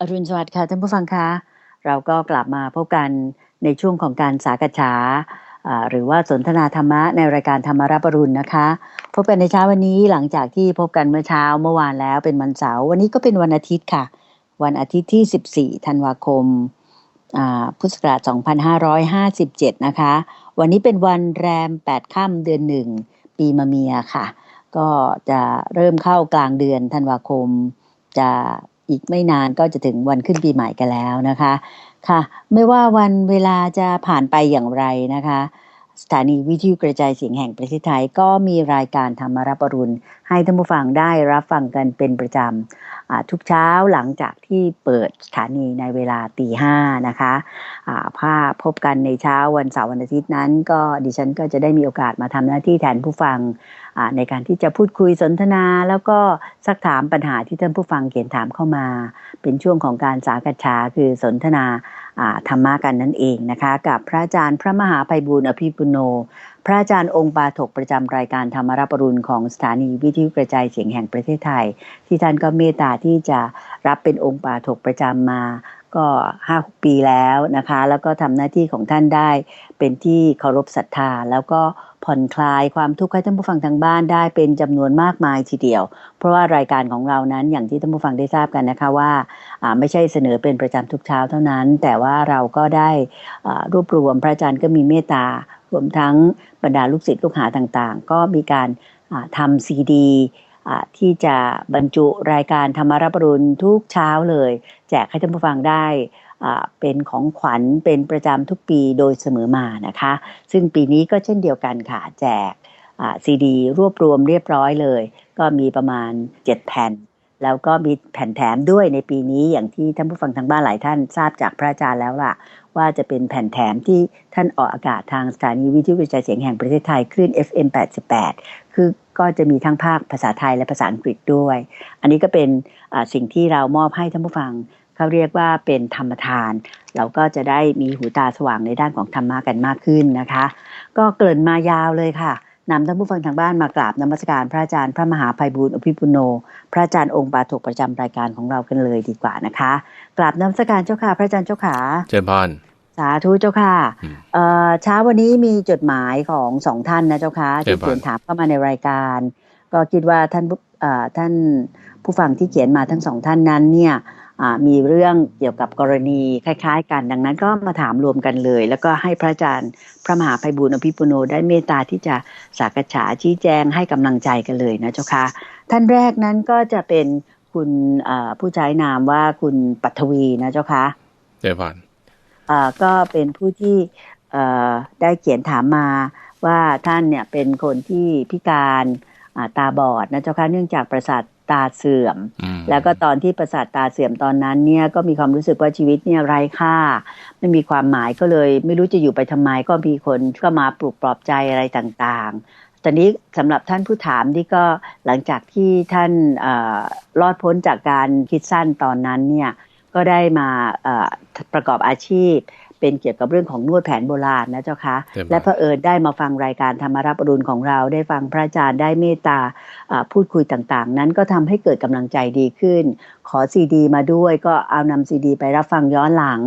อรุณสวัสดิ์ค่ะท่านผู้ฟังคะ เราก็กลับมาพบกันในช่วงของการสากฉาหรือว่าสนทนาธรรมะในรายการธรรมารับอรุณนะคะ พบกันในเช้าวันนี้หลังจากที่พบกันเมื่อเช้าเมื่อวานแล้วเป็นวันเสาร์วันนี้ก็เป็นวันอาทิตย์ค่ะ วันอาทิตย์ที่ 14 ธันวาคมพุทธศักราช 2557 นะคะ วันนี้เป็นวันแรม 8 ค่ำเดือนหนึ่งปีมะเมียค่ะ ก็จะเริ่มเข้ากลางเดือนธันวาคมจะ อีกไม่นานก็จะถึงวันขึ้นปีใหม่กันแล้วนะคะค่ะ ไม่ว่าวันเวลาจะผ่านไปอย่างไรนะคะ สถานีวิทยุกระจายเสียงแห่งประเทศไทยก็มีรายการธรรมรับรุณ ให้ท่านผู้ฟังได้รับฟังกันเป็นประจำทุกเช้าหลังจากที่เปิดสถานีในเวลาตีห้านะคะอ่าภาพพบกันในเช้าวันเสาร์วันอาทิตย์นั้น ก็ดิฉันก็จะได้มีโอกาสมาทำหน้าที่แทนผู้ฟังในการที่จะพูดคุยสนทนา แล้วก็ซักถามปัญหาที่ท่านผู้ฟังเขียนถามเข้ามา เป็นช่วงของการสากัฉาคือสนทนาธรรมะกันนั่นเองนะคะ กับพระอาจารย์พระมหาภัยบูร์อภิปุโน ระอาจารย์องค์ปาถกประจำรายการธรรมรับปรุณของสถานีวิทยุกระจายเสียงแห่งประเทศไทย ที่ท่านก็เมตตาที่จะรับเป็นองค์ปาถกประจำมาก็ห้าหกปีแล้วนะคะ แล้วก็ทำหน้าที่ของท่านได้เป็นที่เคารพศรัทธา แล้วก็ผ่อนคลายความทุกข์ให้ท่านผู้ฟังทางบ้านได้เป็นจำนวนมากมายทีเดียว เพราะว่ารายการของเรานั้นอย่างที่ท่านผู้ฟังได้ทราบกันนะคะว่าไม่ใช่เสนอเป็นประจำทุกเช้าเท่านั้น แต่ว่าเราก็ได้รวบรวมพระอาจารย์ก็มีเมตตา รวมทั้งบรรดาลูกศิษย์ลูกหาต่างๆ ก็มีการทำซีดีที่จะบรรจุรายการธรรมรับปรุณทุกเช้าเลย แจกให้ท่านผู้ฟังได้เป็นของขวัญเป็นประจำทุกปีโดยเสมอมานะคะ ซึ่งปีนี้ก็เช่นเดียวกันค่ะแจกซีดี รวบรวมเรียบร้อยเลย ก็มีประมาณ 7 แผ่น แล้วก็มีแผ่นแถมด้วยในปีนี้อย่างที่ท่านผู้ฟังทางบ้านหลายท่านทราบจากพระอาจารย์แล้วล่ะ ว่าจะเป็นแผ่นแถมที่ท่านออกอากาศทางสถานีวิทยุกระจายเสียงแห่งประเทศไทยคลื่น FM 88 คือก็จะมีทั้งภาคภาษาไทยและภาษาอังกฤษด้วย อันนี้ก็เป็นสิ่งที่เรามอบให้ท่านผู้ฟังเขาเรียกว่าเป็นธรรมทาน เราก็จะได้มีหูตาสว่างในด้านของธรรมะกันมากขึ้นนะคะ ก็เกริ่นมายาวเลยค่ะนำท่านผู้ฟังทางบ้านมากราบนมัสการพระอาจารย์พระมหาภัยบูร์อภิปุโน พระอาจารย์องค์ปาถกประจำรายการของเรากันเลยดีกว่านะคะ กราบนมัสการเจ้าค่ะพระอาจารย์เจ้าขาเชิญพร สาธุเจ้าค่ะอืมเอ่อเช้าวันนี้มีจดหมายของสองท่านนะเจ้าค่ะเชิที่ญพรเขียนถามเข้ามาในรายการ ก็คิดว่าท่านผู้เอ่อท่านผู้ฟังที่เขียนมาทั้งสองท่านนั้นเนี่ยอ่ามีเรื่องเกี่ยวกับกรณีคล้ายๆ กันดังนั้นก็มาถามรวมกันเลย แล้วก็ให้พระอาจารย์พระมหาภัยบูร์อภิปุโนได้เมตตาที่จะสักษาชี้แจงให้กำลังใจกันเลยนะเจ้าค่ะท่านแรกนั้นก็จะเป็นคุณเอ่อผู้ใช้นามว่าคุณปัทวีนะเจ้าค่ะเชิญพรเอ่อ ก็เป็นผู้ที่เอ่อได้เขียนถามมาว่าท่านเนี่ยเป็นคนที่พิการอ่าตาบอดนะเจ้าค่ะเนื่องจากประสาทตาเสื่อมอืมแล้วก็ตอนที่ประสาทตาเสื่อมตอนนั้นเนี่ยก็มีความรู้สึกว่าชีวิตเนี่ยไร้ค่า ไม่มีความหมายก็เลย ไม่รู้จะอยู่ไปทำไมก็มีคนก็มาปลุกปลอบใจอะไรต่างๆ ตอนนี้สำหรับท่านผู้ถามที่ก็หลังจากที่ท่านเออรอดพ้นจากการคิดสั้นตอนนั้นเนี่ย ก็ได้มาเอ่อประกอบอาชีพ เป็นเกี่ยวกับเรื่องของนวดแผนโบราณนะเจ้าคะเชิญพรและเผอิญได้มาฟังรายการธรรมรับอรุณของเรา ได้ฟังพระอาจารย์ได้เมตตาอ่าพูดคุยต่างๆ นั้นก็ทำให้เกิดกำลังใจดีขึ้น ขอซีดี มาด้วยก็เอานำซีดี ไปรับฟังย้อนหลัง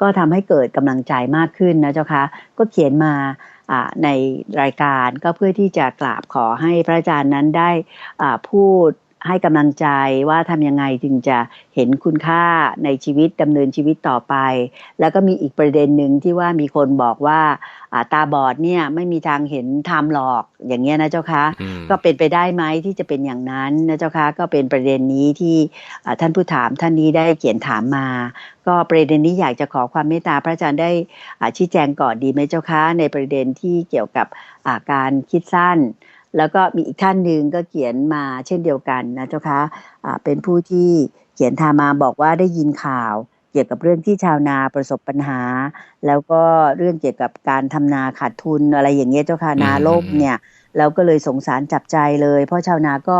ก็ทำให้เกิดกำลังใจมากขึ้นนะเจ้าคะก็เขียนมาอ่าในรายการก็เพื่อที่จะกราบขอให้พระอาจารย์นั้นได้อ่าพูด ให้กำลังใจว่าทำยังไงจึงจะเห็นคุณค่าในชีวิตดำเนินชีวิตต่อไป แล้วก็มีอีกประเด็นหนึ่งที่ว่ามีคนบอกว่าอ่าตาบอดเนี่ยไม่มีทางเห็นธรรมหรอกอย่างเงี้ยนะเจ้าคะอืมก็เป็นไปได้ไหมที่จะเป็นอย่างนั้นนะเจ้าคะก็เป็นประเด็นนี้ที่อ่าท่านผู้ถามท่านนี้ได้เขียนถามมา ก็ประเด็นนี้อยากจะขอความเมตตาพระอาจารย์ได้อ่าชี้แจงก่อนดีไหมเจ้าคะในประเด็นที่เกี่ยวกับอ่าการคิดสั้น แล้วก็มีอีกท่านหนึ่งก็เขียนมาเช่นเดียวกันนะเจ้าคะอ่าเป็นผู้ที่เขียนถามมาบอกว่าได้ยินข่าวเกี่ยวกับเรื่องที่ชาวนาประสบปัญหา แล้วก็เรื่องเกี่ยวกับการทำนาขาดทุนอะไรอย่างเงี้ยเจ้าค่ะนาล่มเนี่ยเราก็เลยสงสารจับใจเลย เพราะชาวนาก็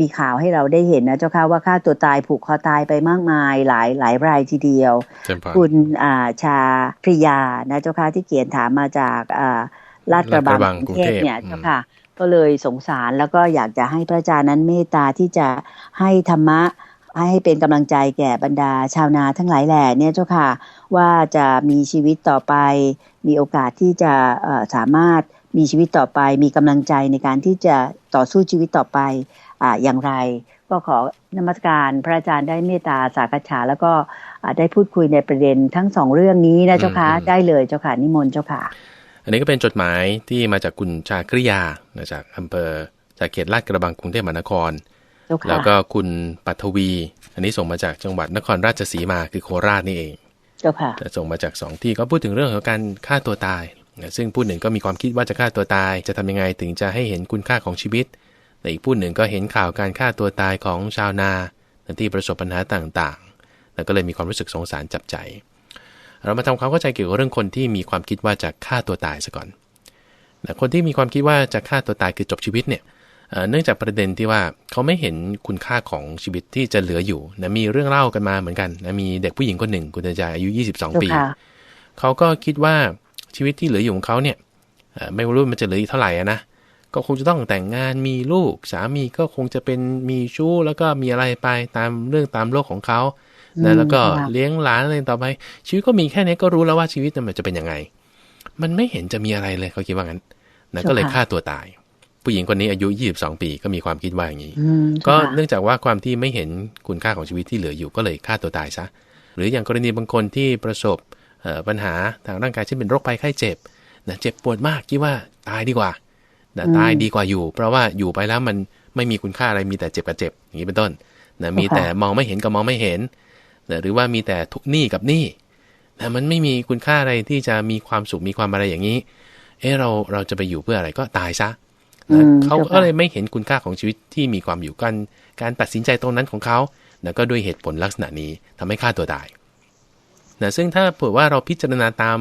มีข่าวให้เราได้เห็นนะเจ้าค่ะว่าฆ่าตัวตายผูกคอตายไปมากมายหลายหลายรายทีเดียวเชิญพรคุณอ่าชาพริยานะเจ้าค่ะที่เขียนถามมาจากอ่าลาดกระบังลาดกระบังกรุงเทพเนี่ยกรุงเทพเจ้าค่ะ ก็เลยสงสารแล้วก็อยากจะให้พระอาจารย์นั้นเมตตาที่จะให้ธรรมะให้เป็นกำลังใจแก่บรรดาชาวนาทั้งหลายแหล่เนี่ยเจ้าค่ะ ว่าจะมีชีวิตต่อไป มีโอกาสที่จะเอ่อสามารถมีชีวิตต่อไป มีกำลังใจในการที่จะต่อสู้ชีวิตต่อไปอ่าอย่างไร ก็ขอนมัสการพระอาจารย์ได้เมตตาสากฉาแล้วก็อ่าได้พูดคุยในประเด็นทั้งสองเรื่องนี้นะเจ้าค่ะอืมได้เลยเจ้าค่ะนิมนต์เจ้าค่ะ อันนี้ก็เป็นจดหมายที่มาจากคุณชากริยานะจากอำเภอจากเขตลาดกระบังกรุงเทพมหานครเจ้าค่ะแล้วก็คุณปัทวี อันนี้ส่งมาจากจังหวัดนครราชสีมาคือโคราชนี่เองเจ้าค่ะแต่ส่งมาจากสองที่ก็พูดถึงเรื่องของการฆ่าตัวตายนะซึ่งผู้หนึ่งก็มีความคิดว่าจะฆ่าตัวตาย จะทำยังไงถึงจะให้เห็นคุณค่าของชีวิต แต่อีกผู้หนึ่งก็เห็นข่าวการฆ่าตัวตายของชาวนาที่ประสบปัญหาต่างๆ แล้วก็เลยมีความรู้สึกสงสารจับใจ เรามาทำความเข้าใจเกี่ยวกับเรื่องคนที่มีความคิดว่าจะฆ่าตัวตายซะก่อนนะคนที่มีความคิดว่าจะฆ่าตัวตายคือจบชีวิตเนี่ยเอ่อเนื่องจากประเด็นที่ว่าเขาไม่เห็นคุณค่าของชีวิตที่จะเหลืออยู่นะมีเรื่องเล่ากันมาเหมือนกันนะมีเด็กผู้หญิงคนหนึ่งคุณเตจายอายุ 22เจ้าปีค่ะเขาก็คิดว่าชีวิตที่เหลืออยู่ของเขาเนี่ยเอ่อไม่รู้มันจะเหลืออีกเท่าไหร่อะนะก็คงจะต้องแต่งงานมีลูกสามีก็คงจะเป็นมีชู้แล้วก็มีอะไรไปตามเรื่องตามโลกของเขาอื นะมแล้วก็ค่ะเลี้ยงหลานอะไรต่อไป ชีวิตก็มีแค่นี้ก็รู้แล้วว่าชีวิตมันจะเป็นยังไง มันไม่เห็นจะมีอะไรเลยเขาคิดว่างั้นนะก็เลยฆ่าตัวตาย ผู้หญิงคนนี้อายุ 22 ปีก็มีความคิดว่าอย่างนี้อืมก็เจ้าค่ะเนื่องจากว่าความที่ไม่เห็นคุณค่าของชีวิตที่เหลืออยู่ก็เลยฆ่าตัวตายซะหรืออย่างกรณีบางคนที่ประสบเอ่อปัญหาทางร่างกายเช่นเป็นโรคภัยไข้เจ็บนะเจ็บปวดมากคิดว่าตายดีกว่านะตายดีกว่าอยู่ เพราะว่าอยู่ไปแล้วมันไม่มีคุณค่าอะไรมีแต่เจ็บกับเจ็บอย่างนี้เป็นต้นนะมีแต่มองไม่เห็นกับมองไม่เห็นนะ หรือว่ามีแต่ทุกหนี้กับหนี้นะมันไม่มีคุณค่าอะไรที่จะมีความสุขมีความอะไรอย่างนี้ เออเราเราจะไปอยู่เพื่ออะไรก็ตายซะอืนะมเขาเจ้าค่ะก็เลยไม่เห็นคุณค่าของชีวิตที่มีความอยู่กัน การตัดสินใจตรงนั้นของเขานะก็ด้วยเหตุผลลักษณะนี้ทำให้ฆ่าตัวตายนะซึ่งถ้าเผื่อว่าเราพิจารณาตาม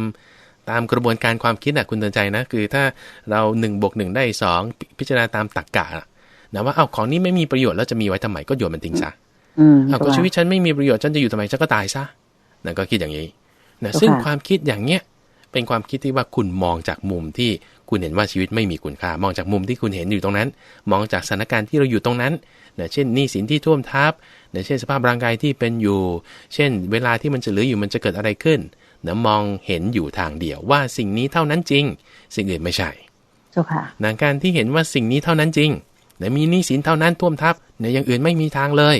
ตามกระบวนการความคิดนะคุณเตือนใจนะ คือถ้าเรา1บวกหได้สองพิพิจารณาตามตรรกะอะนะว่าเอาของนี้ไม่มีประโยชน์แล้วจะมีไว้ทำไมก็โยนมันทิ้งซะอืมเอา ก็เจ้าค่ะชีวิตฉันไม่มีประโยชน์ฉันจะอยู่ทำไมฉันก็ตายซะนะก็คิดอย่างนี้นะเจ้าค่ะซึ่งความคิดอย่างเนี้ยเป็นความคิดที่ว่าคุณมองจากมุมที่คุณเห็นว่าชีวิตไม่มีคุณค่ามองจากมุมที่คุณเห็นอยู่ตรงนั้น มองจากสถานการณ์ที่เราอยู่ตรงนั้นนะเช่นหนี้สินที่ท่วมทับนะเช่นสภาพร่างกายที่เป็นอยู่ เช่น เวลาที่มันจะเหลืออยู่มันจะเกิดอะไรขึ้นนะมองเห็นอยู่ทางเดียวว่าสิ่งนี้เท่านั้นจริง สิ่งอื่นไม่ใช่เจ้าค่ะนะการที่เห็นว่าสิ่งนี้เท่านั้นจริงนะมีหนี้สินเท่านั้นท่วมทับนะอย่างอื่นไม่มีทางเลย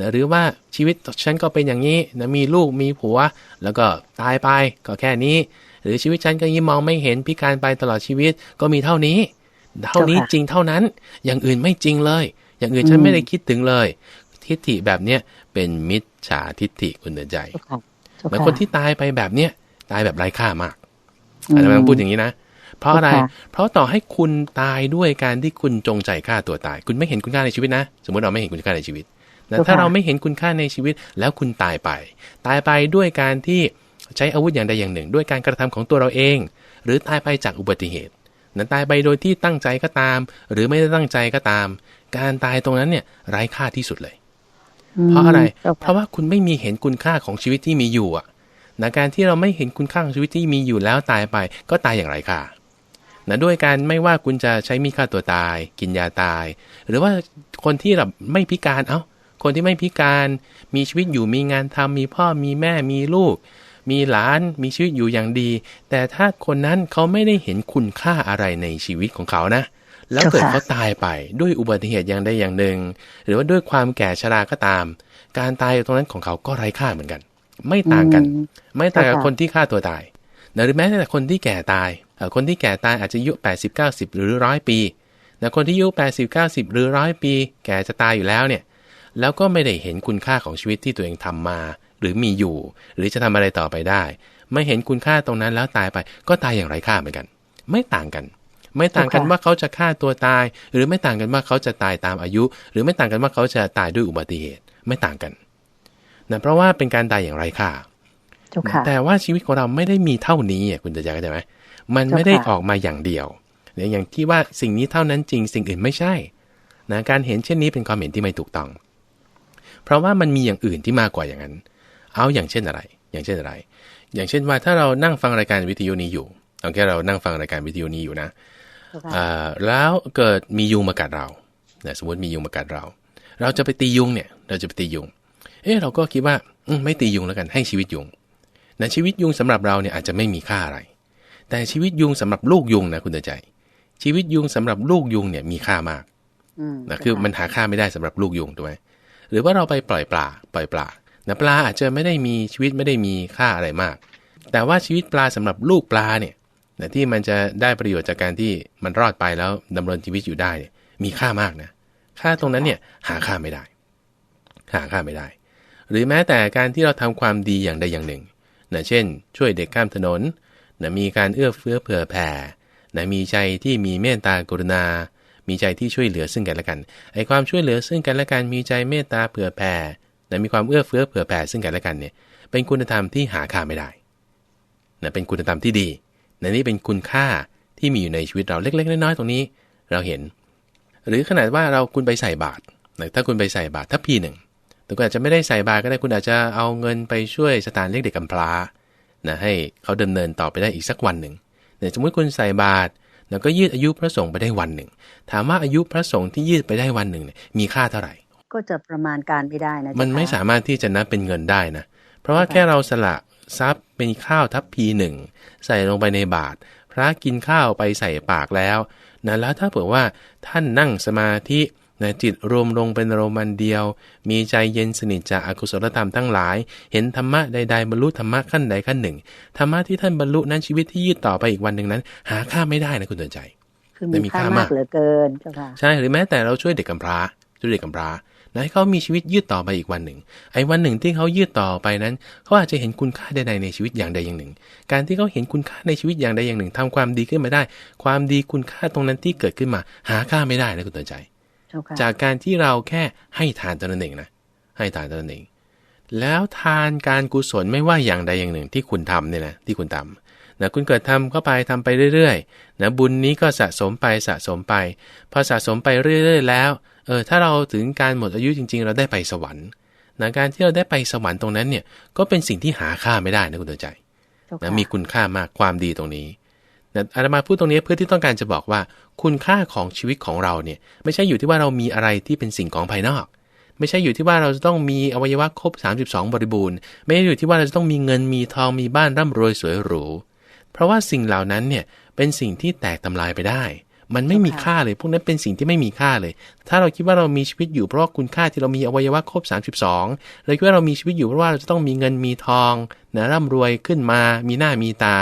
นะหรือว่าชีวิตฉันก็เป็นอย่างนี้นะมีลูกมีผัว แล้วก็ตายไปก็แค่นี้ หรือชีวิตฉันก็ยิ่งมองไม่เห็นพิการไปตลอดชีวิตก็มีเท่านี้ เท่านี้เจ้าค่ะจริงเท่านั้น อย่างอื่นไม่จริงเลย อย่างอื่นฉันอืมไม่ได้คิดถึงเลย ทิฏฐิแบบเนี้ยเป็นมิจฉาทิฏฐิคุณเดินใจเจ้าค่ะเจ้าเหมือนค่ะคนที่ตายไปแบบเนี้ยตายแบบไร้ค่ามากอืมอาจารย์พูดอย่างนี้นะเพราะอะไรค่ะเพราะต่อให้คุณตายด้วยการที่คุณจงใจฆ่าตัวตาย คุณไม่เห็นคุณค่าในชีวิตนะ สมมติเราไม่เห็นคุณค่าในชีวิต นะเจ้าค่ะถ้าเราไม่เห็นคุณค่าในชีวิตแล้วคุณตายไป ตายไปด้วยการที่ใช้อาวุธอย่างใดอย่างหนึ่ง ด้วยการกระทำของตัวเราเอง หรือตายไปจากอุบัติเหตุนะตายไปโดยที่ตั้งใจก็ตาม หรือไม่ได้ตั้งใจก็ตาม การตายตรงนั้นเนี่ยไร้ค่าที่สุดเลย เพราะอะไรเจ้าเพค่ะราะว่าคุณไม่มีเห็นคุณค่าของชีวิตที่มีอยู่อะนะการที่เราไม่เห็นคุณค่าของชีวิตที่มีอยู่แล้วตายไป ก็ตายอย่างไรค่านะด้วยการไม่ว่าคุณจะใช้มีดฆ่าตัวตาย กินยาตาย หรือว่าคนที่แบบไม่พิการเอ้า คนที่ไม่พิการมีชีวิตอยู่มีงานทำมีพ่อมีแม่มีลูก มีหลานมีชีวิตอยู่อย่างดี แต่ถ้าคนนั้นเขาไม่ได้เห็นคุณค่าอะไรในชีวิตของเขานะ แล้วเกิดเจ้าค่ะเขาตายไปด้วยอุบัติเหตุอย่างใดอย่างหนึ่ง หรือว่าด้วยความแก่ชราก็ตาม การตายตรงนั้นของเขาก็ไร้ค่าเหมือนกัน ไม่ต่างกันอืมไม่ต่างกับเจ้าค่ะคนที่ฆ่าตัวตายนะหรือแม้แต่คนที่แก่ตายเอ่อคนที่แก่ตายอาจจะอายุ 80 90 หรือร้อยปีนะคนที่อายุ 80 90 หรือร้อยปี แก่จะตายอยู่แล้วเนี่ย แล้วก็ไม่ได้เห็นคุณค่าของชีวิตที่ตัวเองทำมา หรือมีอยู่ หรือจะทำอะไรต่อไปได้ ไม่เห็นคุณค่าตรงนั้นแล้วตายไป ก็ตายอย่างไร้ค่าเหมือนกัน ไม่ต่างกัน ไม่ต่างกันเจ้าค่ะว่าเขาจะฆ่าตัวตาย หรือไม่ต่างกันว่าเขาจะตายตามอายุ หรือไม่ต่างกันว่าเขาจะตายด้วยอุบัติเหตุไม่ต่างกันนะเพราะว่าเป็นการตายอย่างไร้ค่าเจ้าค่ะแต่ว่าชีวิตของเราไม่ได้มีเท่านี้อะคุณจะเข้าใจไหมมันเจ้าค่ะไม่ได้ออกมาอย่างเดียวเนี่ยอย่างที่ว่าสิ่งนี้เท่านั้นจริงสิ่งอื่นไม่ใช่นะการเห็นเช่นนี้เป็นความเห็นที่ไม่ถูกต้อง เพราะว่ามันมีอย่างอื่นที่มากกว่าอย่างนั้น เอาอย่างเช่นอะไร อย่างเช่นอะไร อย่างเช่นว่าถ้าเรานั่งฟังรายการวิทยุนี้อยู่เอาแค่เรานั่งฟังรายการวิทยุนี้อยู่นะเจ้าค่ะอ่าแล้วเกิดมียุงมากัดเรานะสมมติมียุงมากัดเรา เราจะไปตียุงเนี่ย เราจะไปตียุง เออเราก็คิดว่าอืมไม่ตียุงแล้วกันให้ชีวิตยุงนะชีวิตยุงสำหรับเราเนี่ยอาจจะไม่มีค่าอะไร แต่ชีวิตยุงสำหรับลูกยุงนะคุณเตือนใจ ชีวิตยุงสำหรับลูกยุงเนี่ยมีค่ามากอืมนะคือมันหาค่าไม่ได้สำหรับลูกยุงถูกไหม หรือว่าเราไปปล่อยปลาปล่อยปลานะปลาอาจจะไม่ได้มีชีวิตไม่ได้มีค่าอะไรมาก แต่ว่าชีวิตปลาสำหรับลูกปลาเนี่ยนะที่มันจะได้ประโยชน์จากการที่มันรอดไปแล้วดำเนินชีวิตอยู่ได้เนี่ยมีค่ามากนะค่าตรงนั้นเนี่ยหาค่าไม่ได้ หาค่าไม่ได้ หรือแม้แต่การที่เราทำความดีอย่างใดอย่างหนึ่งนะเช่น ช่วยเด็กข้ามถนนนะมีการเอื้อเฟื้อเผื่อแผ่นะมีใจที่มีเมตตากรุณา มีใจที่ช่วยเหลือซึ่งกันและกันไอ้ความช่วยเหลือซึ่งกันและกันมีใจเมตตาเผื่อแผ่นะมีความเอื้อเฟื้อเผื่อแผ่ซึ่งกันและกันเนี่ยเป็นคุณธรรมที่หาค่าไม่ได้นะเป็นคุณธรรมที่ดีนะนี่เป็นคุณค่าที่มีอยู่ในชีวิตเราเล็ก ๆ น้อยๆตรงนี้ เราเห็น หรือขนาดว่าเราคุณไปใส่บาตรนะถ้าคุณไปใส่บาตรถ้าพีหนึ่งแต่คุณอาจจะไม่ได้ใส่บาตรก็ได้คุณอาจจะเอาเงินไปช่วยสถานเลี้ยงเด็กกำพร้านะให้เขาเดำเนินต่อไปได้อีกสักวันหนึ่งเนี่ยสมมติคุณใส่บาตร แล้วก็ยืดอายุพระสงฆ์ไปได้วันหนึ่ง ถามว่าอายุพระสงฆ์ที่ยืดไปได้วันหนึ่งเนี่ยมีค่าเท่าไหร่ ก็จะประมาณการไม่ได้นะเจ้มันไม่ค่ะสามารถที่จะนับเป็นเงินได้นะ เพราะว่าแค่เราสละทรัพย์เป็นข้าวทัพพีหนึ่งใส่ลงไปในบาตรพระกินข้าวไปใส่ปากแล้วนะแล้วถ้าเผื่อว่าท่านนั่งสมาธิ นะจิตรวมลงเป็นโรมันเดียว มีใจเย็นสนิทจากอากุศลธรรมทั้งหลาย เห็นธรรมะใดๆบรรลุธรรมะขั้นใดขั้นหนึ่งธรรมะที่ท่านบรรลุนั้นชีวิตที่ยืดต่อไปอีกวันหนึ่งนั้น หาค่าไม่ได้นะคุณเตือนใจคือแต่มีมีค่าค่ามามากกเหลือเกินเจ้าค่ะใช่หรือแม้แต่เราช่วยเด็กกำพร้าช่วยเด็กกำพร้านะให้เขามีชีวิตยืดต่อไปอีกวันหนึ่ง ไอ้วันหนึ่งที่เขายืดต่อไปนั้น เขาอาจจะเห็นคุณค่าใดๆในชีวิตอย่างใดอย่างหนึ่ง การที่เขาเห็นคุณค่าในชีวิตอย่างใดอย่างหนึ่งทำความดีขึ้นมาได้ ความดีคุณค่าตรงนั้นที่เกิดขึ้นมา หาค่าไม่ได้นะคุณเตือนใจเจ้าค่ะจากการที่เราแค่ให้ทานเท่านั้นเองนะให้ทานเท่านั้นเอง แล้วทานการกุศลไม่ว่าอย่างใดอย่างหนึ่งที่คุณทำเนี่ยนะที่คุณทำนะคุณเกิดทำเข้าไปทำไปเรื่อยๆนะบุญนี้ก็สะสมไปสะสมไป พอสะสมไปเรื่อย ๆ แล้วเออถ้าเราถึงการหมดอายุจริง ๆ เราได้ไปสวรรค์นะการที่เราได้ไปสวรรค์ตรงนั้นเนี่ยก็เป็นสิ่งที่หาค่าไม่ได้นะคุณเตือนใจเจ้านะค่ะมีคุณค่ามากความดีตรงนี้นะ อาตมาพูดตรงนี้เพื่อที่ต้องการจะบอกว่า คุณค่าของชีวิตของเราเนี่ยไม่ใช่อยู่ที่ว่าเรามีอะไรที่เป็นสิ่งของภายนอก ไม่ใช่อยู่ที่ว่าเราจะต้องมีอวัยวะครบ 32 บริบูรณ์ ไม่ได้อยู่ที่ว่าเราจะต้องมีเงินมีทองมีบ้านร่ำรวยสวยหรู เพราะว่าสิ่งเหล่านั้นเนี่ยเป็นสิ่งที่แตกทำลายไปได้ มันไม่มีค่าเลย พวกนั้นเป็นสิ่งที่ไม่มีค่าเลย ถ้าเราคิดว่าเรามีชีวิตอยู่เพราะว่าคุณค่าที่เรามีอวัยวะครบ 32เราคิดว่าเรามีชีวิตอยู่เพราะว่าเราจะต้องมีเงินมีทองนะร่ำรวยขึ้นมา มีหน้ามีตา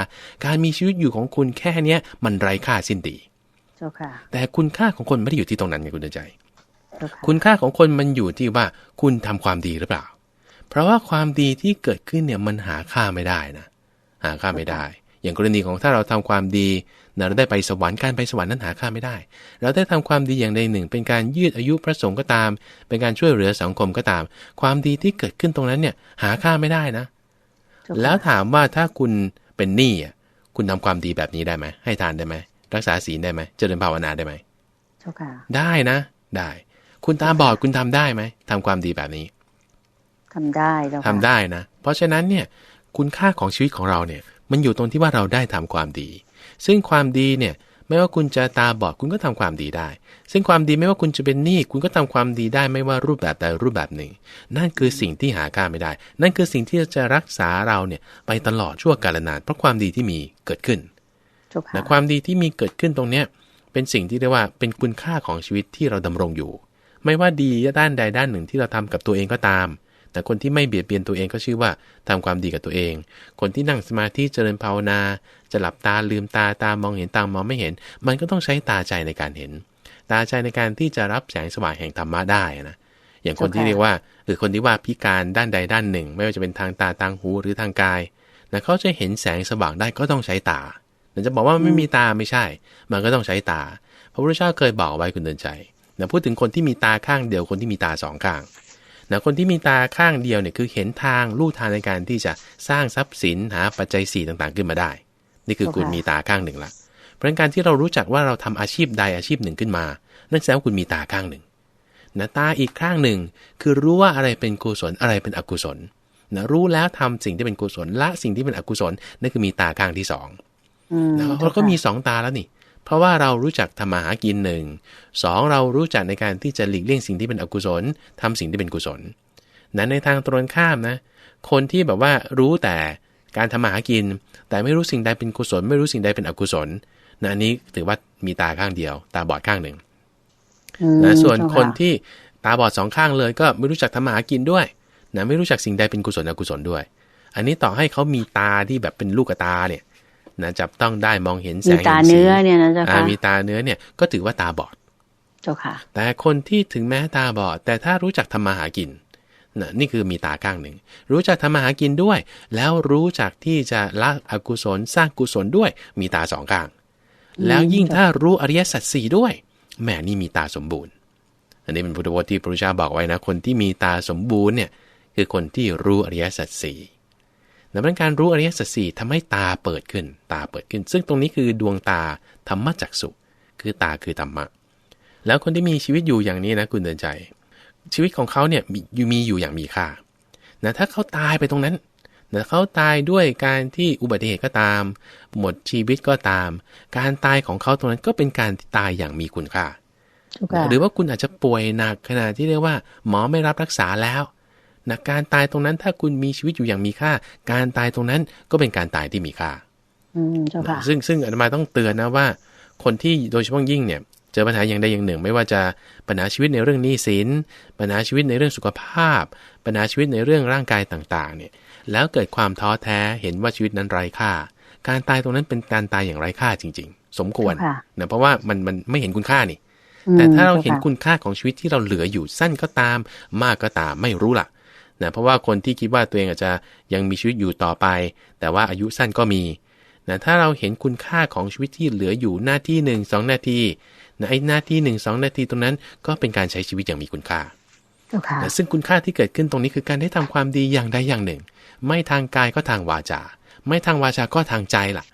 การมีชีวิตอยู่ของคุณแค่เนี้ยมันไร้ค่าสิ้นดีเจ้าค่ะแต่คุณค่าของคนไม่ได้อยู่ที่ตรงนั้นไงคุณเดินใจเจ้าค่ะคุณค่าของคนมันอยู่ที่ว่าคุณทำความดีหรือเปล่า เพราะว่าความดีที่เกิดขึ้นเนี่ยมันหาค่าไม่ได้นะ หาค่าไม่ได้ อย่างกรณีของถ้าเราทำความดีนะ เราได้ไปสวรรค์การไปสวรรค์นั้นหาค่าไม่ได้ เราได้ทำความดีอย่างใดหนึ่ง เป็นการยืดอายุพระสงฆ์ก็ตาม เป็นการช่วยเหลือสังคมก็ตาม ความดีที่เกิดขึ้นตรงนั้นเนี่ยหาค่าไม่ได้นะเจ้าค่ะแล้วถามว่าถ้าคุณเป็นหนี้อะคุณทำความดีแบบนี้ได้ไหมให้ทานได้ไหมรักษาศีลได้ไหมเจริญภาวนาได้ไหมเจ้าค่ะได้นะ ได้ คุณตาบอดคุณทำได้ไหมทำความดีแบบนี้ทำได้เจ้าค่ะทำได้นะ เพราะฉะนั้นเนี่ย คุณค่าของชีวิตของเราเนี่ย มันอยู่ตรงที่ว่าเราได้ทำความดี ซึ่งความดีเนี่ยไม่ว่าคุณจะตาบอดคุณก็ทำความดีได้ ซึ่งความดีไม่ว่าคุณจะเป็นหนี้คุณก็ทำความดีได้ไม่ว่ารูปแบบใดรูปแบบหนึ่ง นั่นคือสิ่งที่หาค่าไม่ได้ นั่นคือสิ่งที่จะรักษาเราเนี่ยไปตลอดชั่วกาลนานเพราะความดีที่มีเกิดขึ้นเจ้าค่ะนะความดีที่มีเกิดขึ้นตรงเนี้ยเป็นสิ่งที่เรียกว่าเป็นคุณค่าของชีวิตที่เราดำรงอยู่ ไม่ว่าดีด้านใดด้านหนึ่งที่เราทำกับตัวเองก็ตาม แต่คนที่ไม่เบียดเบียนตัวเองก็ชื่อว่าทำความดีกับตัวเอง คนที่นั่งสมาธิเจริญภาวนา จะหลับตาลืมตาตามองเห็นตามองไม่เห็น มันก็ต้องใช้ตาใจในการเห็น ตาใจในการที่จะรับแสงสว่างแห่งธรรมะได้นะอย่างคนที่เรียกว่า หรือคนที่ว่าพิการด้านใดด้านหนึ่ง ไม่ว่าจะเป็นทางตาทางหูหรือทางกายนะเขาจะเห็นแสงสว่างได้ก็ต้องใช้ตาแต่จะบอกว่าไม่มีตาไม่ใช่ มันก็ต้องใช้ตา พระพุทธเจ้าเคยบอกไว้คุณเดินใจนะพูดถึงคนที่มีตาข้างเดียวคนที่มีตาสองข้าง นะคนที่มีตาข้างเดียวเนี่ยคือเห็นทางลู่ทางในการที่จะสร้างทรัพย์สินหาปัจจัยสี่ต่างๆขึ้นมาได้ นี่คือคุณมีตาข้างหนึ่งละเพราะฉะนั้นการที่เรารู้จักว่าเราทำอาชีพใดอาชีพหนึ่งขึ้นมา นั่นแสดงว่าคุณมีตาข้างหนึ่งนะตาอีกข้างหนึ่งคือรู้ว่าอะไรเป็นกุศลอะไรเป็นอกุศลนะรู้แล้วทำสิ่งที่เป็นกุศลละสิ่งที่เป็นอกุศลนั่นคือมีตาข้างที่สองอืมนะจ้เราก็มีค่ะสองตาแล้วนี่ เพราะว่าเรารู้จักทำมาหากินหนึ่งสองเรารู้จักในการที่จะหลีกเลี่ยงสิ่งที่เป็นอกุศลทำสิ่งที่เป็นกุศลนั้นในทางตรงข้ามนะ คนที่แบบว่ารู้แต่การทำมาหากิน แต่ไม่รู้สิ่งใดเป็นกุศล ไม่รู้สิ่งใดเป็นอกุศลนะอันนี้ถือว่ามีตาข้างเดียว ตาบอดข้างหนึ่งอืมนะส่วนเจ้าะคนที่ตาบอดสองข้างเลย ก็ไม่รู้จักทำมาหากินด้วยนะไม่รู้จักสิ่งใดเป็นกุศลอกุศลด้วย อันนี้ต่อให้เขามีตาที่แบบเป็นลูกกระตาเนี่ย นะจับต้องได้มองเห็นแสมีงตาห็สีเนื้อเนี่ยนะเจ้าอ่าค่ะมีตาเนื้อเนี่ยก็ถือว่าตาบอด เจ้าค่ะ แต่คนที่ถึงแม้ตาบอด แต่ถ้ารู้จักทำมาหากินนะนี่คือมีตาข้างหนึ่ง รู้จักทำมาหากินด้วย แล้วรู้จักที่จะละอกุศลสร้างกุศลด้วย มีตาสองข้างอืมแล้วยิ่งถ้ารู้อริยสัจสี่ด้วยแหมนี่มีตาสมบูรณ์ อันนี้เป็นพุทธวจน์ที่พระพุทธเจ้าบอกไว้นะ คนที่มีตาสมบูรณ์เนี่ยคือคนที่รู้อริยสัจสี่ ดังนั้นการรู้อริยสัจสี่ทำให้ตาเปิดขึ้น ตาเปิดขึ้น ซึ่งตรงนี้คือดวงตาธรรมจักสุคือตาคือธรรมะ แล้วคนที่มีชีวิตอยู่อย่างนี้นะคุณเดินใจ ชีวิตของเขาเนี่ยมีอยู่มีอยู่อย่างมีค่านะถ้าเขาตายไปตรงนั้นนะเขาตายด้วยการที่อุบัติเหตุก็ตาม หมดชีวิตก็ตาม การตายของเขาตรงนั้นก็เป็นการตายอย่างมีคุณค่าเจ้าค่ะหรือว่าคุณอาจจะป่วยหนักขนาดที่เรียกว่า หมอไม่รับรักษาแล้ว นะการตายตรงนั้นถ้าคุณมีชีวิตอยู่อย่างมีค่า การตายตรงนั้นก็เป็นการตายที่มีค่าอืมเจ้าค่ะซึ่งซึ่งอาตมาต้องเตือนนะว่า คนที่โดยเฉพาะยิ่งเนี่ย เจอปัญหาอย่างใดอย่างหนึ่ง ไม่ว่าจะปัญหาชีวิตในเรื่องหนี้สินปัญหาชีวิตในเรื่องสุขภาพ ปัญหาชีวิตในเรื่องร่างกายต่างๆ เนี่ย แล้วเกิดความท้อแท้เห็นว่าชีวิตนั้นไร้ค่า การตายตรงนั้นเป็นการตายอย่างไร้ค่าจริง ๆ สมควรเจ้าค่ะนะเพราะว่ามันมันไม่เห็นคุณค่านี่อืมแต่ถ้าเราเห็นจ้ค่ะคุณค่าของชีวิตที่เราเหลืออยู่สั้นก็ตาม มากก็ตามไม่รู้ล่ะ นะเพราะว่าคนที่คิดว่าตัวเองอาจจะยังมีชีวิตอยู่ต่อไป แต่ว่าอายุสั้นก็มีนะถ้าเราเห็นคุณค่าของชีวิตที่เหลืออยู่หน้าที่หนึ่งสองนาทีนะไอ้หน้าที่หนึ่งสองนาทีตรงนั้นก็เป็นการใช้ชีวิตอย่างมีคุณค่าเจ้าค่ะนะซึ่งคุณค่าที่เกิดขึ้นตรงนี้คือการได้ทำความดีอย่างใดอย่างหนึ่ง ไม่ทางกายก็ทางวาจา ไม่ทางวาจาก็ทางใจล่ะ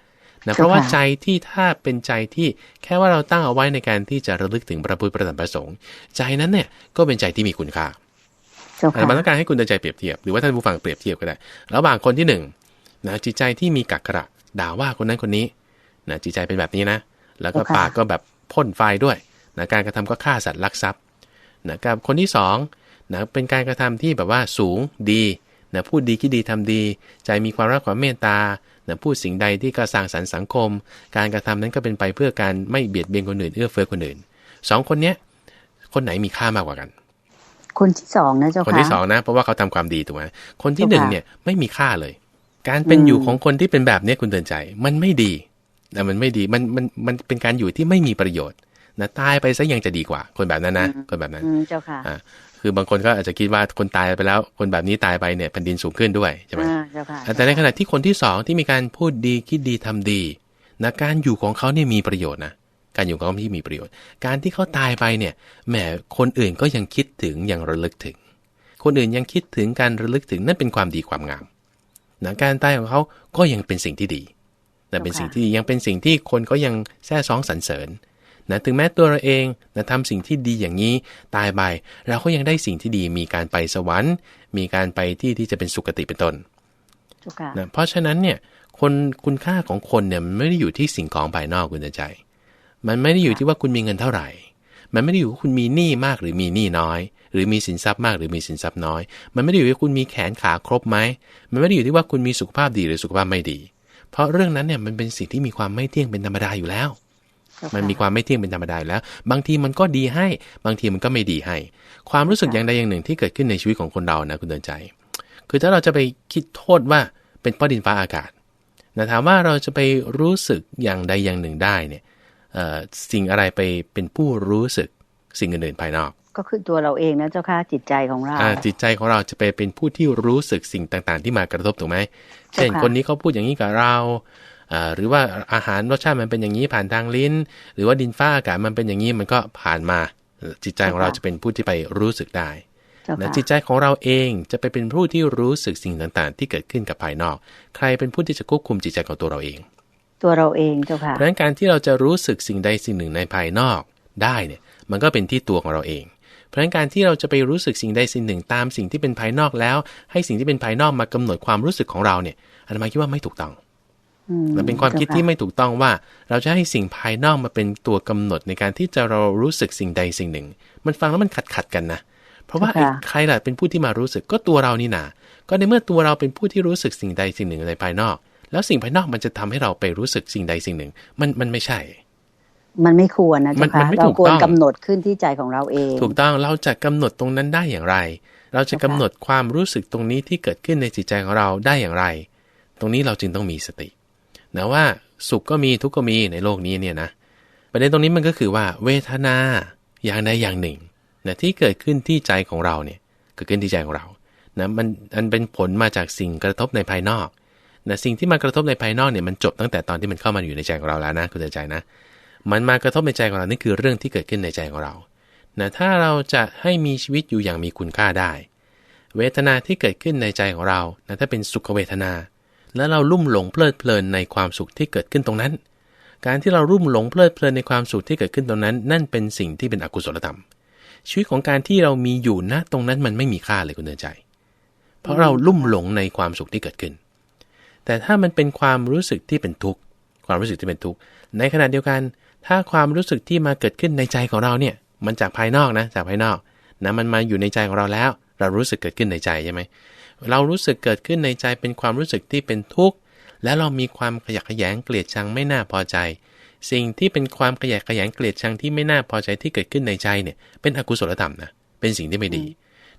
นะเพราะว่าใจที่ถ้าเป็นใจที่แค่ว่าเราตั้งเอาไว้ในการที่จะระลึกถึงพระพุทธพระธรรมพระสงฆ์ใจนั้นเนี่ยก็เป็นใจที่มีคุณค่าเจ้าอาค่ะต มาต้องการให้คุณเดินใจเปรียบเทียบหรือว่าท่านผู้ฟังเปรียบเทียบก็ได้ ระหว่างคนที่หนึ่งนะจิตใจที่มีกักกระด่าว่าคนนั้นคนนี้นะจิตใจเป็นแบบนี้นะ แล้วก็ปากก็แบบพ่นไฟด้วยนะการกระทำก็ฆ่าสัตว์ลักทรัพย์นะกับคนที่สองนะเป็นการกระทำที่แบบว่าสูงดีนะพูดดีคิดดีทำดี ใจมีความรักความเมตตานะพูดสิ่งใดที่ก็สร้างสรรค์สังคม การกระทำนั้นก็เป็นไปเพื่อการไม่เบียดเบียนคนอื่นเอื้อเฟื้อคนอื่นสองคนเนี้ยคนไหนมีค่ามากกว่ากัน คนที่สองนะเจ้าคนค่ะที่สองนะ เพราะว่าเขาทำความดีถูกไหมคนที่หนึ่งเจ้าค่ะเนี่ยไม่มีค่าเลย การเป็นอืมอยู่ของคนที่เป็นแบบเนี้ยคุณเตือนใจ มันไม่ดีนะมันไม่ดีมันมันมันเป็นการอยู่ที่ไม่มีประโยชน์นะตายไปซะยังจะดีกว่า คนแบบนั้นนะคนแบบนั้นอืมเจ้าค่ะอ่าคือบางคนก็อาจจะคิดว่าคนตายไปแล้ว คนแบบนี้ตายไปเนี่ยแผ่นดินสูงขึ้นด้วยใช่ไหมอ่าเจ้าค่ะแต่ในขณะที่คนที่สองที่มีการพูดดีคิดดีทำดีนะการอยู่ของเขาเนี่ยมีประโยชน์นะ การอยู่ของเขาที่มีประโยชน์ การที่เขาตายไปเนี่ยแหมคนอื่นก็ยังคิดถึงยังระลึกถึง คนอื่นยังคิดถึงการระลึกถึงนั่นเป็นความดีความงามนะการตายของเขาก็ยังเป็นสิ่งที่ดีนะเป็นสิ่งที่ดียังเป็นสิ่งที่คนก็ยังแซ่ซ้องสรรเสริญนะถึงแม้ตัวเราเองนะทำสิ่งที่ดีอย่างนี้ตายไปเราก็ยังได้สิ่งที่ดีมีการไปสวรรค์ มีการไปที่ที่จะเป็นสุคติเป็นต้นเจ้าค่ะนะเพราะฉะนั้นเนี่ยคนคุณค่าของคนเนี่ยมันไม่ได้อยู่ที่สิ่งของภายนอกคุณใจ มันไม่ได้อยู่ที่ว่าคุณมีเงินเท่าไหร่ มันไม่ได้อยู่ว่าคุณมีหนี้มากหรือมีหนี้น้อย หรือมีสินทรัพย์มากหรือมีสินทรัพย์น้อย มันไม่ได้อยู่ที่คุณมีแขนขาครบไหม มันไม่ได้อยู่ที่ว่าคุณมีสุขภาพดีหรือสุขภาพไม่ดี เพราะเรื่องนั้นเนี่ยมันเป็นสิ่งที่มีความไม่เที่ยงเป็นธรรมดาอยู่แล้วเจ้าค่ะมันมีความไม่เที่ยงเป็นธรรมดาอยู่แล้ว บางทีมันก็ดีให้ บางทีมันก็ไม่ดีให้ ความรู้สึกอย่างใดอย่างหนึ่งที่เกิดขึ้นในชีวิตของคนเรานะคุณเดินใจ คือถ้าเราจะไปคิดโทษว่าเป็นเพราะดินฟ้าอากาศนะถามว่าเราจะไปรู้สึกอย่างใดอย่างหนึ่งได้เนี่ยเอ่อ สิ่งอะไรไปเป็นผู้รู้สึกสิ่งอื่นๆภายนอก ก็คือตัวเราเองนะเจ้าค่ะจิตใจของเราอ่าจิตใจของเราจะไปเป็นผู้ที่รู้สึกสิ่งต่างๆ ที่มากระทบถูกไหมเช่นเจ้าค่ะคนนี้เขาพูดอย่างนี้กับเราอ่าหรือว่าอาหารรสชาติมันเป็นอย่างนี้ผ่านทางลิ้น หรือว่าดินฟ้าอากาศมันเป็นอย่างนี้มันก็ผ่านมาเอ่อจิตใจของเราจะเป็นผู้ที่ไปรู้สึกได้เจ้านะค่ะจิตใจของเราเองจะไปเป็นผู้ที่รู้สึกสิ่งต่างๆ ที่เกิดขึ้นกับภายนอก ใครเป็นผู้ที่จะควบคุมจิตใจของตัวเราเอง ตัวเราเองเจ้าค่ะเพราะฉะนั้นการที่เราจะรู้สึกสิ่งใดสิ่งหนึ่งในภายนอกได้เนี่ยมันก็เป็นที่ตัวของเราเอง เพราะฉะนั้นการที่เราจะไปรู้สึกสิ่งใดสิ่งหนึ่งตามสิ่งที่เป็นภายนอกแล้ว ให้สิ่งที่เป็นภายนอกมากำหนดความรู้สึกของเราเนี่ยอาตมาคิดว่าไม่ถูกต้องอืมมันเป็นความคิดที่ไม่ถูกต้องว่า เราจะให้สิ่งภายนอกมาเป็นตัวกำหนดในการที่จะเรารู้สึกสิ่งใดสิ่งหนึ่ง มันฟังแล้วมันขัดขัดๆกันนะ เพราะว่าค่ะไอ้ใครล่ะเป็นผู้ที่มารู้สึกก็ตัวเรานี่นา ก็ในเมื่อตัวเราเป็นผู้ที่รู้สึกสิ่งใดสิ่งหนึ่งในภายนอก แล้วสิ่งภายนอกมันจะทำให้เราไปรู้สึกสิ่งใดสิ่งหนึ่ง มันมันไม่ใช่ มันไม่ควรนะมัเจ้านค่ะมันไม่เราถูกควรต้องกำหนดขึ้นที่ใจของเราเอง ถูกต้องเราจะกำหนดตรงนั้นได้อย่างไร เราจะเจ้าค่ะกำหนดความรู้สึกตรงนี้ที่เกิดขึ้นในจิตใจของเราได้อย่างไร ตรงนี้เราจึงต้องมีสตินะว่าสุขก็มีทุกข์ก็มีในโลกนี้เนี่ยนะประเด็นตรงนี้มันก็คือว่าเวทนาอย่างใดอย่างหนึ่งนะที่เกิดขึ้นที่ใจของเราเนี่ยเกิดขึ้นที่ใจของเรานะมันอันเป็นผลมาจากสิ่งกระทบในภายนอก นะสิ่งที่มากระทบในภายนอกเนี่ยมันจบตั้งแต่ตอนที่มันเข้ามาอยู่ในใจของเราแล้วนะคุณเตือนใจนะ มันมากระทบในใจของเรานี่คือเรื่องที่เกิดขึ้นในใจของเรานะถ้าเราจะให้มีชีวิตอยู่อย่างมีคุณค่าได้ เวทนาที่เกิดขึ้นในใจของเรานะถ้าเป็นสุขเวทนา แล้วเราลุ่มหลงเพลิดเพลินในความสุขที่เกิดขึ้นตรงนั้น การที่เรารุ่มหลงเพลิดเพลินในความสุขที่เกิดขึ้นตรงนั้น นั่นเป็นสิ่งที่เป็นอกุศลธรรม ชีวิตของการที่เรามีอยู่ณตรงนั้นมันไม่มีค่าเลยคุณเดินใจ เพราะเราลุ่มหลงในความสุขที่เกิดขึ้น แต่ถ้ามันเป็นความรู้สึกที่เป็นทุกข์ความรู้สึกที่เป็นทุกข์ในขณะเดียวกัน ถ้าความรู้สึกที่มาเกิดขึ้นในใจของเราเนี่ยมันจากภายนอกนะจากภายนอกนะมันมาอยู่ในใจของเราแล้ว เรารู้สึกเกิดขึ้นในใจใช่ไหมเรารู้สึกเกิดขึ้นในใจเป็นความรู้สึกที่เป็นทุกข์แล้วเรามีความขยะแขยงเกลียดชังไม่น่าพอใจ สิ่งที่เป็นความขยะแขยงเกลียดชังที่ไม่น่าพอใจที่เกิดขึ้นในใจเนี่ยเป็นอกุศลธรรมนะเป็นสิ่งที่ไม่ดี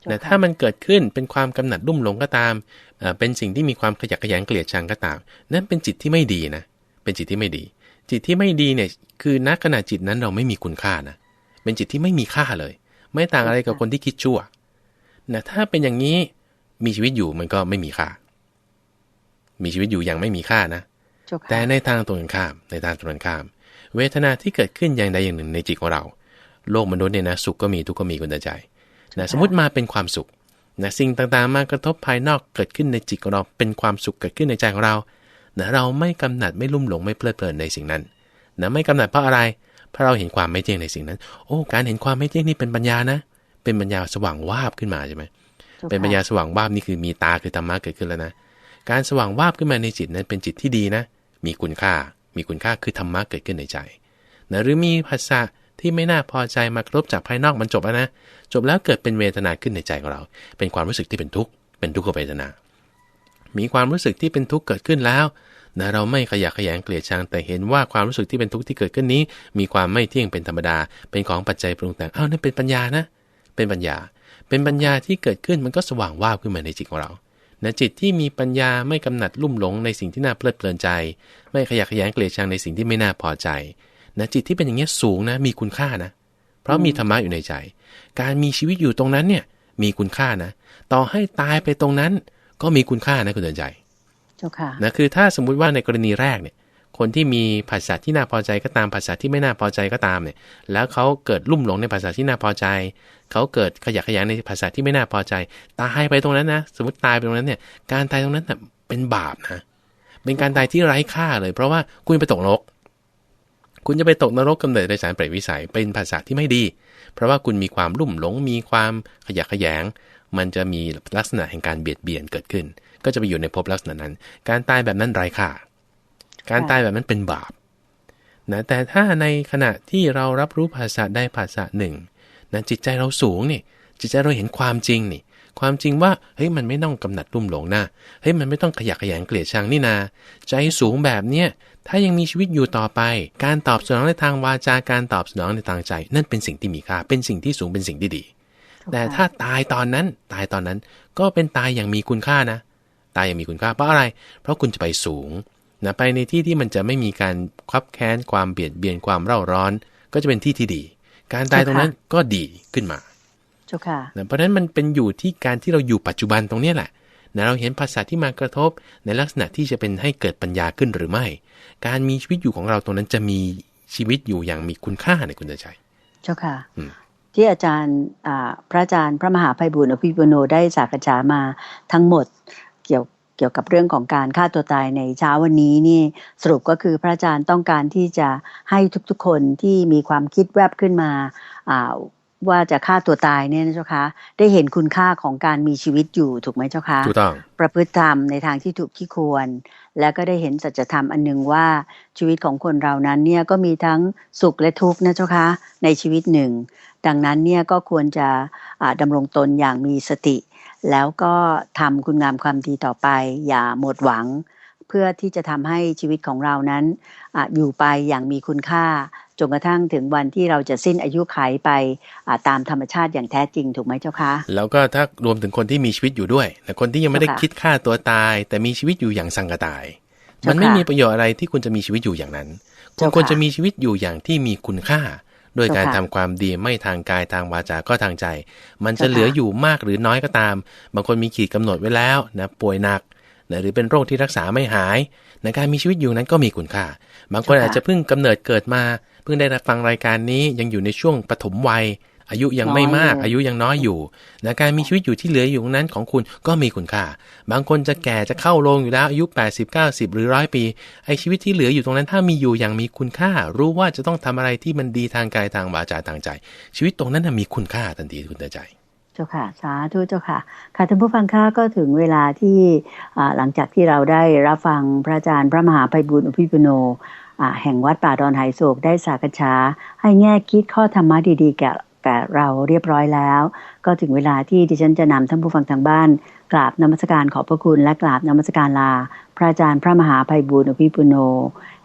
แต่ค่ะถ้ามันเกิดขึ้นเป็นความกำหนัดรุ่มหลงก็ตามเอ่อเป็นสิ่งที่มีความขยะแขยงเกลียดชังก็ตาม นั่นเป็นจิตที่ไม่ดีนะ เป็นจิตที่ไม่ดี จิตที่ไม่ดีเนี่ย คือณขณะจิตนั้นเราไม่มีคุณค่านะ เป็นจิตที่ไม่มีค่าเลย ไม่ต่างอะไรกับคนที่คิดชั่วนะถ้าเป็นอย่างนี้ มีชีวิตอยู่มันก็ไม่มีค่า มีชีวิตอยู่อย่างไม่มีค่านะเจ้าค่ะแต่ในทางตรงกันข้าม ในทางตรงกันข้าม เวทนาที่เกิดขึ้นอย่างใดอย่างหนึ่งในจิตของเรา โลกมนุษย์เนี่ยนะ สุขก็มีทุกข์ก็มีคุณตาใจ นะสมมติมาเป็นความสุขนะสิ่งต่างๆ มากระทบภายนอกเกิดขึ้นในจิตของเรา เป็นความสุขเกิดขึ้นในใจของเรานะเราไม่กำหนัดไม่ลุ่มหลงไม่เพลิดเพลินในสิ่งนั้นนะไม่กำหนัดเพราะอะไร เพราะเราเห็นความไม่เที่ยงในสิ่งนั้น โอ้ การเห็นความไม่เที่ยงนี่เป็นปัญญานะ เป็นปัญญาสว่างวาบขึ้นมาใช่ไหมจ้าค่ะเป็นปัญญาสว่างวาบนี่คือมีตาคือธรรมะเกิดขึ้นแล้วนะ การสว่างวาบขึ้นมาในจิตนั้นเป็นจิตที่ดีนะ มีคุณค่า มีคุณค่าคือธรรมะเกิดขึ้นในใจนะหรือมีภาษา ที่ไม่น่าพอใจมากระทบจากภายนอกมันจบแล้วนะ จบแล้วเกิดเป็นเวทนาขึ้นในใจของเรา เป็นความรู้สึกที่เป็นทุกข์ เป็นทุกขเวทนา มีความรู้สึกที่เป็นทุกข์เกิดขึ้นแล้วนะเราไม่ขยะขยงเกลียดชังแต่เห็นว่าความรู้สึกที่เป็นทุกข์ที่เกิดขึ้นนี้ มีความไม่เที่ยงเป็นธรรมดา เป็นของปัจจัยปรุงแต่งอ้าวนั่นเป็นปัญญานะ เป็นปัญญา เป็นปัญญาที่เกิดขึ้นมันก็สว่างว่าขึ้นมาในจิตของเรานะจิตที่มีปัญญาไม่กำหนัดลุ่มหลงในสิ่งที่น่าเพลิดเพลินใจ ไม่ขยะขยงเกลียดชังในสิ่งที่ไม่น่าพอใจ นะจิตที่เป็นอย่างนี้ยสูงนะมีคุณค่านะ เพราะมีธรรมะอยู่ในใจ การมีชีวิตอยู่ตรงนั้นเนี่ยมีคุณค่านะ ต่อให้ตายไปตรงนั้น ก็มีคุณค่านะคุณเดินใจเจ้าค่ะนะคือถ้าสมมุติว่าในกรณีแรกเนี่ย คนที่มีภาษาที่น่าพอใจก็ตามภาษาที่ไม่น่าพอใจก็ตามเนี่ย แล้วเขาเกิดลุ่มหลงในภาษาที่น่าพอใจ เขาเกิดขยะแขยงในภาษาที่ไม่น่าพอใจ ตายไปตรงนั้นนะ สมมติตายไปตรงนั้นเนี่ย การตายตรงนั้นน่ะเป็นบาปนะ เป็นการตายที่ไร้ค่าเลย เพราะว่าคุณไปตกนรก คุณจะไปตกนรกกำเนิดในสารเปรตวิสัยเป็นภาษาที่ไม่ดี เพราะว่าคุณมีความลุ่มหลงมีความขยะแขยง มันจะมีลักษณะแห่งการเบียดเบียนเกิดขึ้น ก็จะไปอยู่ในภพลักษณะนั้น การตายแบบนั้นไร้ค่า การตายแบบนั้นเป็นบาปนะแต่ถ้าในขณะที่เรารับรู้ภาษาได้ภาษาหนึ่งนะจิตใจเราสูงนี่จิตใจเราเห็นความจริงนี่ ความจริงว่าเฮ้ยมันไม่ต้องกำหนัดรุ่มหลงนะเฮ้ยมันไม่ต้องขยะแขยงเกลียดชังนี่นาใจสูงแบบเนี้ยถ้ายังมีชีวิตอยู่ต่อไป การตอบสนองในทางวาจาการตอบสนองในทางใจ นั่นเป็นสิ่งที่มีค่าเป็นสิ่งที่สูงเป็นสิ่งที่ดี แต่ถ้าตายตอนนั้นตายตอนนั้นก็เป็นตายอย่างมีคุณค่านะ ตายอย่างมีคุณค่าเพราะอะไร เพราะคุณจะไปสูงนะไปในที่ที่มันจะไม่มีการคับแค้นความเบียดเบียนความเร่าร้อน ก็จะเป็นที่ที่ดี การตายตรงนั้นก็ดีขึ้นมาเจ้าค่ะนะเพราะฉะนั้นมันเป็นอยู่ที่การที่เราอยู่ปัจจุบันตรงเนี้ยแหละนะเราเห็นภาษาที่มากระทบในลักษณะที่จะเป็นให้เกิดปัญญาขึ้นหรือไม่ การมีชีวิตอยู่ของเราตรงนั้นจะมีชีวิตอยู่อย่างมีคุณค่าในคุณใจเจ้าค่ะอืมที่อาจารย์อ่าพระอาจารย์พระมหาไพบุญอภิปุโนได้สากษามาทั้งหมดเกี่ยวเกี่ยวกับเรื่องของการฆ่าตัวตายในเช้าวันนี้นี่สรุปก็คือพระอาจารย์ต้องการที่จะให้ทุกๆคนที่มีความคิดแวบขึ้นมาอ่า ว่าจะฆ่าตัวตายเนี่ยนะเจ้าคะได้เห็นคุณค่าของการมีชีวิตอยู่ถูกไหมเจ้าคะถูกต้องประพฤติธรรมในทางที่ถูกที่ควร แล้วก็ได้เห็นสัจธรรมอันหนึ่งว่าชีวิตของคนเรานั้นเนี่ยก็มีทั้งสุขและทุกข์นะเจ้าคะในชีวิตหนึ่ง ดังนั้นเนี่ยก็ควรจะอ่าดำรงตนอย่างมีสติ แล้วก็ทำคุณงามความดีต่อไป อย่าหมดหวัง เพื่อที่จะทำให้ชีวิตของเรานั้นอาอยู่ไปอย่างมีคุณค่า จนกระทั่งถึงวันที่เราจะสิ้นอายุขัยไปอ่าตามธรรมชาติอย่างแท้จริงถูกไหมเจ้าคะแล้วก็ถ้ารวมถึงคนที่มีชีวิตอยู่ด้วยแต่คนที่ยังไม่ได้เจ้าค่ะคิดฆ่าตัวตาย แต่มีชีวิตอยู่อย่างสังกตายเจ้าค่ะมันไม่มีประโยชน์อะไรที่คุณจะมีชีวิตอยู่อย่างนั้นคุเจ้าณค่ะควรจะมีชีวิตอยู่อย่างที่มีคุณค่าโดยการเจ้าทำค่ะความดีไม่ทางกายทางวาจาก็ทางใจ มันจะเจ้าค่ะเหลืออยู่มากหรือน้อยก็ตาม บางคนมีขีดกำหนดไว้แล้วนะป่วยหนักนะหรือเป็นโรคที่รักษาไม่หายในการมีชีวิตอยู่นั้นก็มีคุณค่า บางคนเจ้าค่ะอาจจะเพิ่งกำเนิดเกิดมา เพิ่งได้รับฟังรายการนี้ยังอยู่ในช่วงปฐมวัย อายุยังไม่มากน้อยอยู่อายุยังน้อยอยู่นะการมีชีวิตอยู่ที่เหลืออยู่ตรงนั้นของคุณก็มีคุณค่า บางคนจะแก่จะเข้าโรงอยู่แล้วอายุ 80 90 หรือร้อยปีไอชีวิตที่เหลืออยู่ตรงนั้นถ้ามีอยู่อย่างมีคุณค่า รู้ว่าจะต้องทำอะไรที่มันดีทางกายทางวาจาทางใจ ชีวิตตรงนั้นนะมีคุณค่าทันทีคุณเตือนใจเจ้าค่ะสาธุเจ้าค่ะ ค่ะท่านผู้ฟังค่ะก็ถึงเวลาที่อ่าหลังจากที่เราได้รับฟังพระอาจารย์พระมหาภัยบุญอภิปุโน อ่าแห่งวัดป่าดอนไหโศกได้สากษาให้แง่คิดข้อธรรมะดีๆ แก่แก่เราเรียบร้อยแล้ว ก็ถึงเวลาที่ดิฉันจะนำท่านผู้ฟังทางบ้าน กราบนมัสการขอบพระคุณและกราบนมัสการลา พระอาจารย์พระมหาภัยบุญอภิปุโน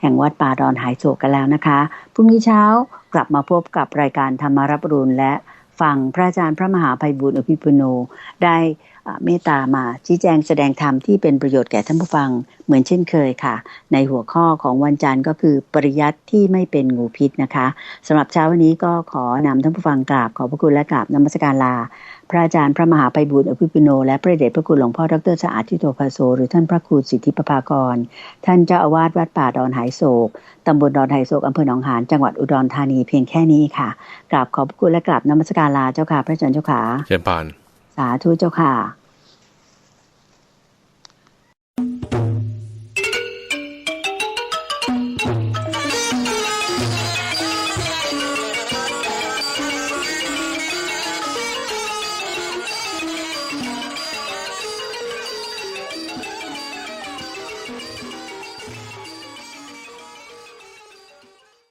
แห่งวัดป่าดอนไหโศกกันแล้วนะคะพรุ่งนี้เช้ากลับมาพบกับรายการธรรมารับรุณและฟังพระอาจารย์พระมหาภัยบุญอภิปุโนได้ เมตตามาชี้แจงแสดงธรรมที่เป็นประโยชน์แก่ท่านผู้ฟังเหมือนเช่นเคยค่ะ ในหัวข้อของวันจันทร์ก็คือปริยัติที่ไม่เป็นงูพิษนะคะสำหรับเช้าวันนี้ก็ขอนำท่านผู้ฟังกราบขอพระคุณและกราบนมัสการลา พระอาจารย์พระมหาภัยบุญอภิปุโน และพระเดชพระคุณหลวงพ่อดรสะอาดทิโตภาโซหรือท่านพระครูสิทธิปภากร ท่านเจ้าอาวาสวัดป่าดอนไหโศกตำบลดอนไหโศกอำเภอหนองหานจังหวัดอุดรธานีเพียงแค่นี้ค่ะกราบขอพระคุณและกราบนมัสการลาเจ้าค่ะพระอาจารย์เจ้าค่ะเชิญพร สาธุเจ้าค่ะ